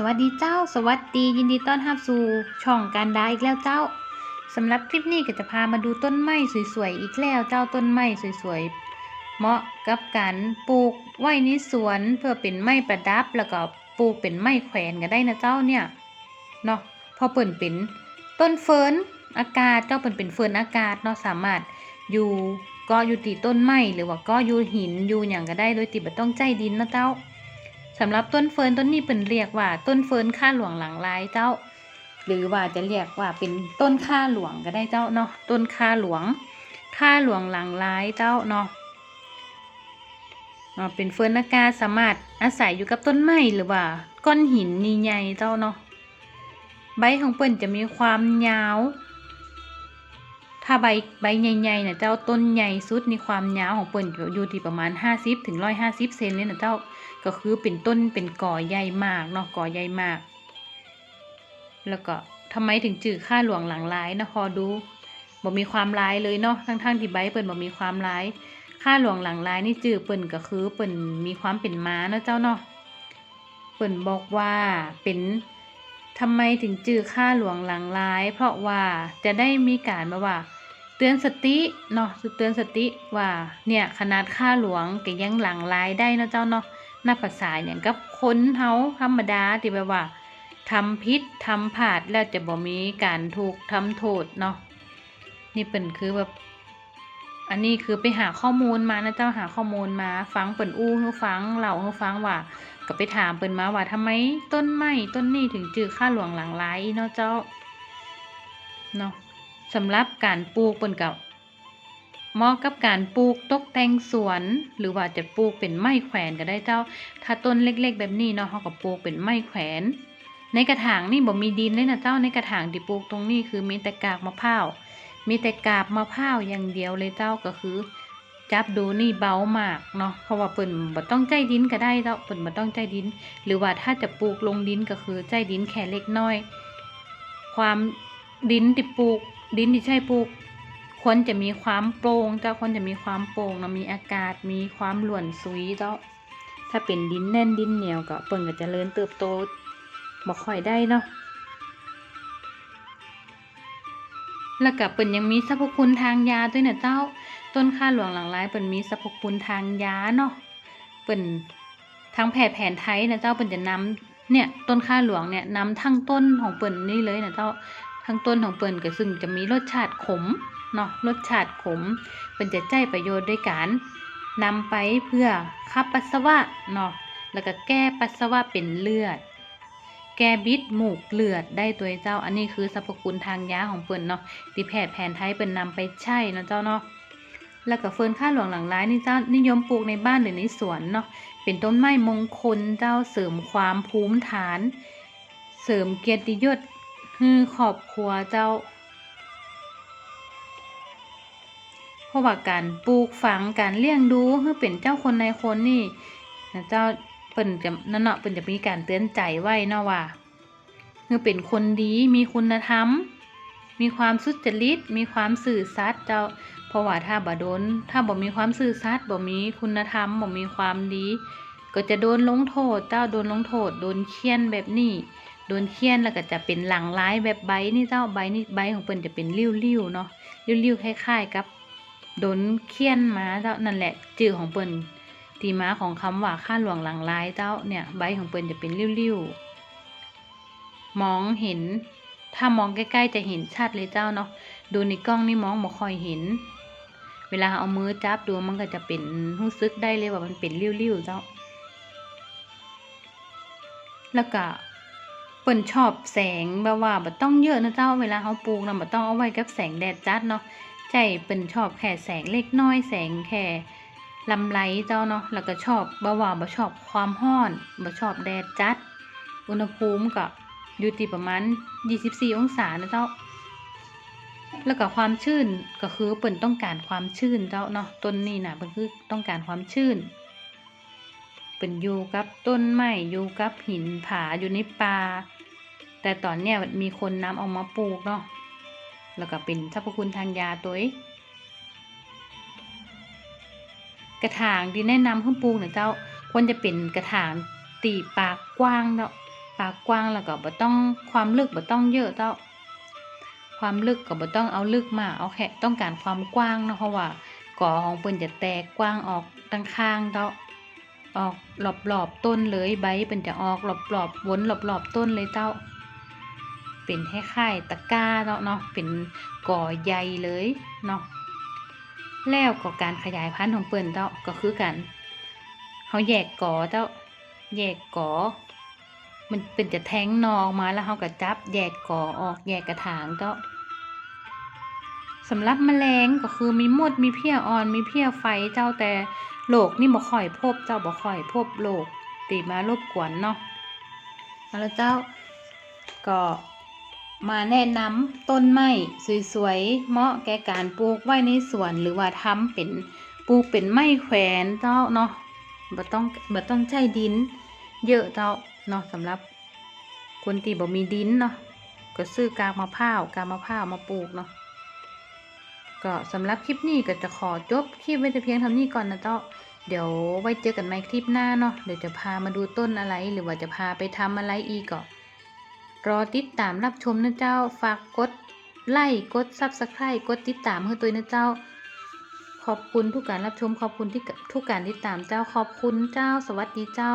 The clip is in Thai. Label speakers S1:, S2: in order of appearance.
S1: สวัสดีเจ้า สวัสดียินดีต้อนรับสู่ช่องการดาอีกแล้วเจ้าสำหรับคลิปนี้ก็จะพามาดูต้นไม้สวยๆอีกแล้วเจ้าต้นไม้สวยๆเหมาะกับการปลูกไว้ในสวนเพื่อเป็นไม้ประดับแล้วก็ปลูกเป็นไม้แขวนก็ได้นะเจ้าเนี่ยเนาะพอเปิ่นเป็นต้นเฟิร์นอากาศเจ้าเปิ่นเป็นเฟิร์นอากาศเนาะสามารถอยู่ก็อยู่ติต้นไม้หรือว่าก็อยู่หินอยู่อย่างก็ได้โดยติบ่ต้องใจดินนะเจ้า สำหรับต้นเฟิร์นต้นนี้เป็นเรียกว่าต้นเฟิร์นข้าหลวงหลังลายเจ้า หรือว่าจะเรียกว่าเป็นต้นข้าหลวงก็ได้เจ้าเนาะต้นข้าหลวงข้าหลวงหลังลายเจ้าเนาะเป็นเฟิร์นอากาสามารถอาศัยอยู่กับต้นไม้หรือว่า ก้อนหินใหญ่เจ้าเนาะใบของเปิ้นจะมีความยาว ถ้าใบใบใหญ่ๆเนี่ยเจ้าต้นใหญ่สุดในความยาวของเปิ้นอยู่ที่ประมาณ 50ถึง150เซนเลยนะเจ้าก็คือเป็นต้นเป็นก่อใหญ่มากเนาะก่อใหญ่มาก แล้วก็ทำไมถึงจื่อข้าหลวงหลังร้ายนะพอดูบ่มีความร้ายเลยเนาะทั้งๆที่ใบเปิ่นบ่มีความร้ายข้าหลวงหลังร้ายนี่จื่อเปิ่นก็คือเปิ่นมีความเป็นม้าเนาะเจ้าเนาะเปิ่นบอกว่าเป็นทำไมถึงจื่อข้าหลวงหลังร้าย เพราะว่าจะได้มีการแบบว่า เตือนสติเนาะเตือนสติว่าเนี่ยขนาดข้าหลวงก็ยังหลังร้ายได้นะเจ้าเนาะหน้าภาษาอย่างกับคนเฮาธรรมดาที่แบบว่าทำพิษทำผาดแล้วจะบ่มีการถูกทำโทษเนาะนี่เป็นคือแบบอันนี้คือไปหาข้อมูลมานะเจ้าหาข้อมูลมา ฟังเปิ่นอู้ให้ฟังเล่าให้ฟังว่าก็ไปถามเปิ่นมาว่าทำไมต้นไม้ต้นนี้ถึงจือข้าหลวงหลังร้ายเนาะเจ้าเนาะ สำหรับการปลูกเปิ่นกับเหมาะกับการปลูกตกแต่งสวน หรือว่าจะปลูกเป็นไม้แขวนก็ได้เจ้า ถ้าต้นเล็กๆ แบบนี้เนาะเขาก็ปลูกเป็นไม้แขวน ในกระถางนี่บ่มีดินเลยนะเจ้าในกระถางที่ปลูกตรงนี้คือมีแต่กากมะพร้าวมีแต่กาบมะพร้าวอย่างเดียวเลยเจ้าก็คือ จับดูนี่เบามากเนาะเพราะว่าเปิ่นบ่ต้องใจดินก็ได้เจ้าเปิ่นบ่ต้องใจดิน หรือว่าถ้าจะปลูกลงดินก็คือใจดินแค่เล็กน้อย ความดินที่ปลูก ดินที่ใช่ปลูกควรจะมีความโปร่งเจ้าควรจะมีความโปร่งเนาะมีอากาศมีความหลวนซุยเจ้า ถ้าเป็นดินแน่นดินเหนียวก็เปิ่นก็จะเริญเติบโตบ่ค่อยได้เนาะแล้วก็เปิ่นยังมีสรรพคุณทางยาด้วยนะเจ้า ต้นข้าหลวงหลังร้ายเปิ่นมีสรรพคุณทางยาเนาะเปิ่นทางแพทย์แผนไทยนะเจ้าเปิ่นจะนำเนี่ยต้นข้าหลวงเนี่ยนำทั้งต้นของเปิ่นนี่เลยนะเจ้า ทั้งต้นของเปิ่นก็ซึ่งจะมีรสชาติขมเนาะรสชาติขมเป็นจะใจประโยชน์ด้วยการนำไปเพื่อขับปัสสาวะเนาะแล้วก็แก้ปัสสาวะเป็นเลือด แก้บิดหมูกเลือดได้ตัวเจ้า อันนี้คือสรรพคุณทางยาของเปิ้นเนาะที่แพทย์แผนไทยเปิ้นนำไปใช้เนาะเจ้าเนาะแล้วก็เฟิร์นข้าหลวงหลังร้ายนี่เจ้านิยมปลูกในบ้านหรือในสวนเนาะเป็นต้นไม้มงคลเจ้าเสริมความภูมิฐาน เสริมเกียรติยศ ให้ครอบครัวเจ้า เพราะว่าการปลูกฝังการเลี้ยงดูคือเป็นเจ้าคนในคนนี่นะเจ้าเปิ่นจะนั่นเนาะเปิ่นจะมีการเตือนใจไว้เนาะว่าคือเป็นคนดีมีคุณธรรม มีความสุจริต มีความสื่อสัตย์เจ้าเพราะว่าถ้าบ่โดน ถ้าบ่มีความสื่อสัตย์บ่มีคุณธรรมบ่มีความดี ก็จะโดนลงโทษ เจ้าโดนลงโทษ โดนเคี่ยนแบบนี้ โดนเคี่ยนแล้วก็จะเป็นหลังร้ายแบบใบนี่เจ้าใบนี่ใบของเปิ้นจะเป็นริ้วๆเนาะริ้วๆคล้ายๆกับโดนเคี่ยนมาเจ้านั่นแหละจื่อของเปิ้นทีมาของคำว่าข้าหลวงหลังลายเจ้าเนี่ยใบของเปิ้นจะเป็นริ้วๆมองเห็น ถ้ามองใกล้ๆจะเห็นชัดเลยเจ้าเนาะดูในกล้องนี่มองบ่ค่อยเห็น เวลาเอามือจับดูมันก็จะเป็นรู้สึกได้เลยว่ามันเป็นริ้วๆเจ้า แล้วก็ เปิ้นชอบแสงแบบว่าบ่ต้องเยอะนะเจ้าเวลาเฮาปลูกนะบ่ต้องเอาไว้กับแสงแดดจัดเนาะใจเป็นชอบแค่แสงเล็กน้อยแสงแค่ลำไรเจ้าเนาะแล้วก็ชอบบ่ว่าบ่ชอบความร้อนบ่ชอบแดดจัด อุณหภูมิก็อยู่ที่ประมาณ 24 องศานะเจ้า แล้วก็ความชื้นก็คือเปิ่นต้องการความชื้นเจ้าเนาะต้นนี้น่ะเปิ่นคือต้องการความชื้น เปิ่นอยู่กับต้นไม้อยู่กับหินผาอยู่ในป่าแต่ตอนเนี้ยมีคนนำเอามาปลูกเนาะแล้วก็เป็นสรรพคุณทางยาตัวกระถางที่แนะนำให้ปลูกเนี่ยเจ้าควรจะเป็นกระถางตีปากกว้างเนาะปากกว้างแล้วก็บ่ต้องความลึกบ่ต้องเยอะเจ้าความลึกก็บ่ต้องเอาลึกมากเอาแค่ต้องการความกว้างเนาะเพราะว่ากอของเปิ้นจะแตกกว้างออกตั้งข้างเจ้า ออกรอบๆต้นเลยใบเปิ้นจะออกรอบๆวนรอบๆต้นเลยเจ้า เป็นคล้ายๆตะก้าเนาะเนาะเป็นก่อใหญ่เลยเนาะแล้วก็การขยายพันธุ์ของเปิ้นเจ้าก็คือกันเฮาแยกก่อเจ้าแยกก่อมันเป็นจะแทงนอออกมาแล้วเฮาก็จับแยกก่อออกแยกกระถางเจ้า สำหรับแมลงก็คือมีมดมีเพี้ยอ่อน มีเพี้ยไฟเจ้าแต่โรคนี่บ่ค่อยพบเจ้าบ่ค่อยพบโรคตีมารบกวนเนาะเอาละเจ้าก็มาแนะนำต้นไม้สวยๆเหมาะแก่การปลูกไว้ในสวนหรือว่าทำเป็นปลูกเป็นไม้แขวนเจ้าเนาะบ่ต้องบ่ต้องใช้ดิน เยอะเจ้าเนาะสำหรับคนที่บ่มีดินเนาะก็ซื้อกากมะพร้าวกากมะพร้าวมาปลูกเนาะ ก็สำหรับคลิปนี้ก็จะขอจบคลิปไว้แต่เพียงเท่านี้ก่อนนะเจ้า เดี๋ยวไว้เจอกันใหม่คลิปหน้าเนาะ เดี๋ยวจะพามาดูต้นอะไร หรือว่าจะพาไปทำอะไรอีกก็รอติดตามรับชมนะเจ้า ฝากกดไลค์กดซับสไครต์กดติดตามให้ตัวนะเจ้า ขอบคุณทุกการรับชมขอบคุณที่ทุกการติดตามเจ้าขอบคุณเจ้า สวัสดีเจ้า